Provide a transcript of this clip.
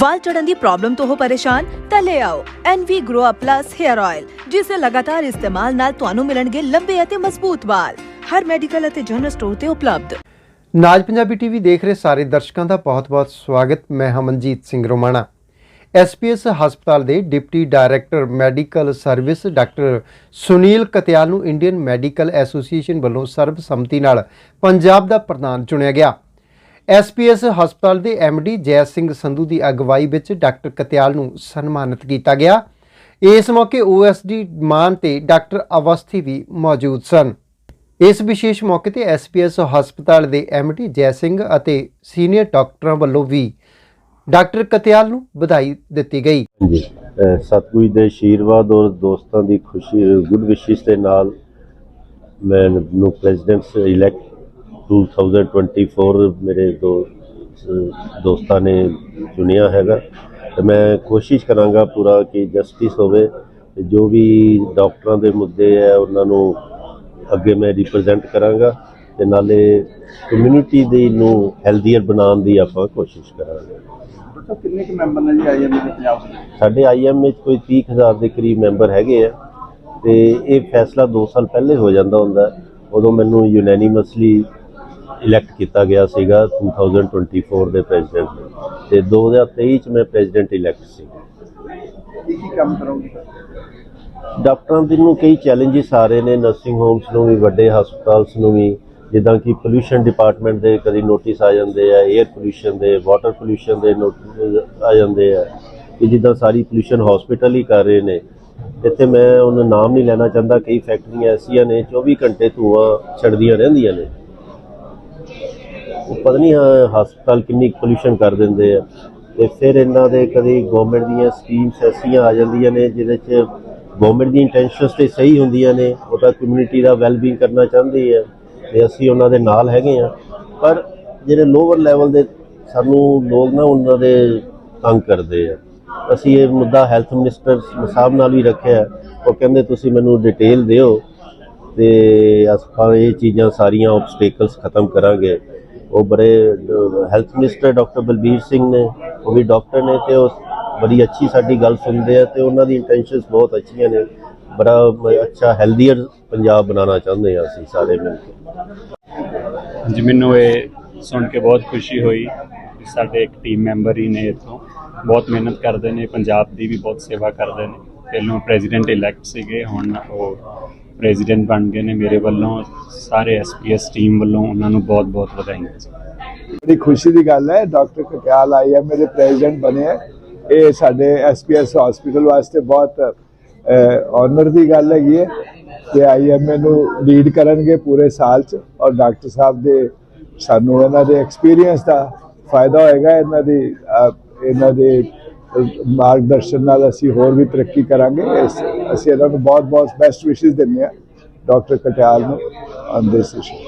ਵਾਲ ਝੜਨ ਦੀ problem ਤੋਂ ਹੋ ਪਰੇਸ਼ਾਨ, ਤਾਂ ਲੈ ਆਓ NV Grow Up Plus Hair Oil ਜਿਸ ਦੇ ਲਗਾਤਾਰ ਇਸਤੇਮਾਲ ਨਾਲ ਤੁਹਾਨੂੰ ਮਿਲਣਗੇ ਲੰਬੇ ਅਤੇ ਮਜ਼ਬੂਤ ਵਾਲ। ਹਰ ਮੈਡੀਕਲ ਅਤੇ ਜਨਰਲ ਸਟੋਰ ਤੇ ਉਪਲਬਧ। ਨਾਜ ਪੰਜਾਬੀ ਟੀਵੀ ਦੇਖ ਰਹੇ ਸਾਰੇ ਦਰਸ਼ਕਾਂ ਦਾ ਬਹੁਤ-ਬਹੁਤ ਸਵਾਗਤ। ਮੈਂ ਹਮਨਜੀਤ ਸਿੰਘ ਰੋਮਾਣਾ। ਐਸਪੀਐਸ ਹਸਪਤਾਲ ਦੇ deputy director medical service doctor Sunil Katyal ਨੂੰ ਇੰਡੀਅਨ ਮੈਡੀਕਲ ਐਸੋਸੀਏਸ਼ਨ ਵੱਲੋਂ ਸਰਬਸੰਮਤੀ ਨਾਲ ਪੰਜਾਬ ਦਾ ਪ੍ਰਧਾਨ ਚੁਣਿਆ ਗਿਆ। ਐਸਪੀਐਸ ਹਸਪਤਾਲ ਦੇ ਐਮਡੀ ਜੈ ਸਿੰਘ ਸੰਧੂ ਦੀ ਅਗਵਾਈ ਵਿੱਚ ਡਾਕਟਰ ਕਤਿਆਲ ਨੂੰ ਸਨਮਾਨਿਤ ਕੀਤਾ ਗਿਆ। ਇਸ ਮੌਕੇ ਓਐਸਡੀ ਮਾਨ ਤੇ ਡਾਕਟਰ ਅਵਸਥੀ ਵੀ ਮੌਜੂਦ ਸਨ। ਇਸ ਵਿਸ਼ੇਸ਼ ਮੌਕੇ ਤੇ ਐਸਪੀਐਸ ਹਸਪਤਾਲ ਦੇ ਐਮਡੀ ਜੈ ਸਿੰਘ ਅਤੇ ਸੀਨੀਅਰ ਡਾਕਟਰਾਂ ਵੱਲੋਂ ਵੀ ਡਾਕਟਰ ਕਤਿਆਲ ਨੂੰ ਵਧਾਈ ਦਿੱਤੀ ਗਈ। ਜੀ ਸਤਿਗੁਰੂ ਦੇ ਆਸ਼ੀਰਵਾਦ ਔਰ ਦੋਸਤਾਂ ਦੀ ਖੁਸ਼ੀ ਗੁੱਡ ਵਿਸ਼ੇਸ ਦੇ ਨਾਲ ਮੈਂ ਨੂੰ ਪ੍ਰੈਜ਼ੀਡੈਂਟ ਇਲੈਕਟ 2024 ਮੇਰੇ ਦੋ ਦੋਸਤਾਂ ਨੇ ਚੁਣਿਆ ਹੈਗਾ। ਤੇ ਮੈਂ ਕੋਸ਼ਿਸ਼ ਕਰਾਂਗਾ ਪੂਰਾ ਕਿ ਜਸਟਿਸ ਹੋਵੇ। ਜੋ ਵੀ ਡਾਕਟਰਾਂ ਦੇ ਮੁੱਦੇ ਹੈ ਉਹਨਾਂ ਨੂੰ ਅੱਗੇ ਮੈਂ ਰਿਪਰੈਜ਼ੈਂਟ ਕਰਾਂਗਾ। ਤੇ ਨਾਲੇ ਕਮਿਊਨਿਟੀ ਦੀ ਨੂੰ ਹੈਲਦੀਅਰ ਬਣਾਉਣ ਦੀ ਆਪਾਂ ਕੋਸ਼ਿਸ਼ ਕਰਾਂਗੇ। ਕਿੰਨੇ ਕੁ ਮੈਂਬਰ ਨੇ ਜੀ ਆਈਐਮ ਦੇ ਪੰਜਾਬ ਸਾਡੇ ਆਈਐਮ ਵਿੱਚ ਕੋਈ 30000 ਦੇ ਕਰੀਬ ਮੈਂਬਰ ਹੈਗੇ ਆ। ਤੇ ਇਹ ਫੈਸਲਾ 2 ਸਾਲ ਪਹਿਲੇ ਹੋ ਜਾਂਦਾ ਹੁੰਦਾ। ਉਦੋਂ ਮੈਨੂੰ ਯੂਨੈਨਿਮਸਲੀ ਇਲੈਕਟ ਕੀਤਾ ਗਿਆ ਸੀਗਾ 2024 ਦੇ ਪ੍ਰੈਜ਼ੀਡੈਂਟ ਤੇ 2023 ਚ ਮੈਂ ਪ੍ਰੈਜ਼ੀਡੈਂਟ ਇਲੈਕਟ ਸੀ। ਕੀ ਕੰਮ ਕਰੋਗੇ? ਡਾਕਟਰਾਂ ਦੇ ਨੂੰ ਕਈ ਚੈਲੰਜਸ ਆ ਰਹੇ ਨੇ ਨਰਸਿੰਗ ਹੋਮਸ ਨੂੰ ਵੀ ਵੱਡੇ ਹਸਪਤਾਲਸ ਨੂੰ ਵੀ ਜਿੱਦਾਂ ਕਿ ਪੋਲੂਸ਼ਨ ਡਿਪਾਰਟਮੈਂਟ ਦੇ ਕਦੀ ਨੋਟਿਸ ਆ ਜਾਂਦੇ ਆ 에ਅਰ ਪੋਲੂਸ਼ਨ ਦੇ ਵਾਟਰ ਪੋਲੂਸ਼ਨ ਦੇ ਨੋਟਿਸ ਆ ਜਾਂਦੇ ਆ ਕਿ ਜਿੱਦਾਂ ਸਾਰੀ ਪੋਲੂਸ਼ਨ ਹਸਪੀਟਲ ਹੀ ਕਰ ਰਹੇ ਨੇ। ਇੱਥੇ ਮੈਂ ਉਹਨਾਂ ਨਾਮ ਨਹੀਂ ਲੈਣਾ ਚਾਹੁੰਦਾ ਕਈ ਫੈਕਟਰੀਆਂ ਐਸੀਆਂ ਨੇ 24 ਘੰਟੇ ਧੂਆਂ ਛੱਡਦੀਆਂ ਰਹਿੰਦੀਆਂ ਨੇ। ਉਹ ਪਤਾ ਨਹੀਂ ਅਹ, ਹਸਪਤਾਲ ਕਿੰਨੀ ਪੋਲੂਸ਼ਨ ਕਰ ਦਿੰਦੇ ਆ। ਤੇ ਫਿਰ ਇਹਨਾਂ ਦੇ ਕਦੀ ਗਵਰਨਮੈਂਟ ਦੀਆਂ ਸਕੀਮਸ ਐਸੀਆਂ ਆ ਜਾਂਦੀਆਂ ਨੇ ਜਿਹਦੇ ਚ ਗਵਰਨਮੈਂਟ ਦੀ ਇੰਟੈਂਸ਼ਨਸ ਤੇ ਸਹੀ ਹੁੰਦੀਆਂ ਨੇ ਉਹ ਤਾਂ ਕਮਿਊਨਿਟੀ ਦਾ ਵੈਲਬੀਇੰਗ ਕਰਨਾ ਚਾਹੁੰਦੀ ਹੈ ਤੇ ਅਸੀਂ ਉਹਨਾਂ ਦੇ ਨਾਲ ਹੈਗੇ ਆ। ਪਰ ਜਿਹੜੇ ਲੋਅਰ ਲੈਵਲ ਦੇ ਸਾਨੂੰ ਲੋਕ ਨਾ ਉਹਨਾਂ ਦੇ ਤੰਗ ਕਰਦੇ ਆ। ਅਸੀਂ ਇਹ ਮੁੱਦਾ ਹੈਲਥ ਮਿਨਿਸਟਰ ਸਾਹਿਬ ਨਾਲ ਵੀ ਰੱਖਿਆ। ਉਹ ਕਹਿੰਦੇ ਤੁਸੀਂ ਮੈਨੂੰ ਡਿਟੇਲ ਦਿਓ ਤੇ ਆਪਾਂ ਇਹ ਚੀਜ਼ਾਂ ਸਾਰੀਆਂ ਆਬਸਟੇਕਲਸ ਖਤਮ ਕਰਾਂਗੇ। ਉਹ ਬੜੇ health minister doctor Balbir Singh ਨੇ, ਉਹ ਵੀ ਡਾਕਟਰ ਨੇ ਤੇ ਉਹ ਬੜੀ ਅੱਛੀ ਸਾਡੀ ਗੱਲ ਸੁਣਦੇ ਆ ਤੇ ਉਹਨਾਂ ਦੀ ਇੰਟੈਂਸ਼ਨਸ ਬਹੁਤ ਅੱਛੀਆਂ ਨੇ। ਬੜਾ ਅੱਛਾ ਹੈਲਦੀਅਰ ਪੰਜਾਬ ਬਣਾਉਣਾ ਚਾਹੁੰਦੇ ਆ ਅਸੀਂ ਸਾਰੇ ਮਿਲ ਕੇ। ਜੀ ਮੈਨੂੰ ਇਹ ਸੁਣ ਕੇ ਬਹੁਤ ਖੁਸ਼ੀ ਹੋਈ ਸਾਡੇ ਇੱਕ ਟੀਮ ਮੈਂਬਰ ਹੀ ਨੇ ਇੱਥੋਂ। ਬਹੁਤ ਮਿਹਨਤ ਕਰਦੇ ਨੇ, ਪੰਜਾਬ ਦੀ ਵੀ ਬਹੁਤ ਸੇਵਾ ਕਰਦੇ ਨੇ। ਪਹਿਲੋਂ ਪ੍ਰੈਜ਼ੀਡੈਂਟ ਇਲੈਕਟ ਸੀਗੇ, ਹੁਣ ਉਹ ਪ੍ਰੈਜ਼ੀਡੈਂਟ ਬਣ ਗਏ ਨੇ ਮੇਰੇ ਵੱਲੋਂ, ਸਾਰੇ ਐਸਪੀਐਸ ਟੀਮ ਵੱਲੋਂ ਉਹਨਾਂ ਨੂੰ ਬਹੁਤ ਬਹੁਤ ਵਧਾਈਆਂ ਜੀ। ਬੜੀ ਖੁਸ਼ੀ ਦੀ ਗੱਲ ਹੈ, ਡਾਕਟਰ ਕਟਿਆਲ ਆਈਐਮ ਮੇਰੇ ਪ੍ਰੈਜ਼ੀਡੈਂਟ ਬਣੇ ਹੈ। ਇਹ ਸਾਡੇ ਐਸਪੀਐਸ ਹਸਪੀਟਲ ਵਾਸਤੇ ਬਹੁਤ ਆਨਰ ਦੀ ਗੱਲ ਹੈਗੀ ਹੈ ਕਿ ਆਈਐਮ ਨੂੰ ਲੀਡ ਕਰਨਗੇ ਪੂਰੇ ਸਾਲ ਚ ਔਰ ਡਾਕਟਰ ਸਾਹਿਬ ਦੇ, ਸਾਨੂੰ ਇਹਨਾਂ ਦੇ ਐਕਸਪੀਰੀਅੰਸ ਦਾ ਫਾਇਦਾ ਹੋਏਗਾ, ਇਹਨਾਂ ਦੀ ਇਹਨਾਂ ਦੇ ਮਾਰਗਦਰਸ਼ਨ ਨਾਲ ਅਸੀਂ ਹੋਰ ਵੀ ਤਰੱਕੀ ਕਰਾਂਗੇ। ਇਸ- ਅਸੀਂ ਇਹਨਾਂ ਨੂੰ ਬਹੁਤ ਬਹੁਤ ਬੈਸਟ ਵਿਸ਼ੇਸ ਦਿੰਦੇ ਹਾਂ ਡਾਕਟਰ ਕਟਿਆਲ ਨੂੰ ਔਨ ਦਿਸ ਇਸ਼ੂ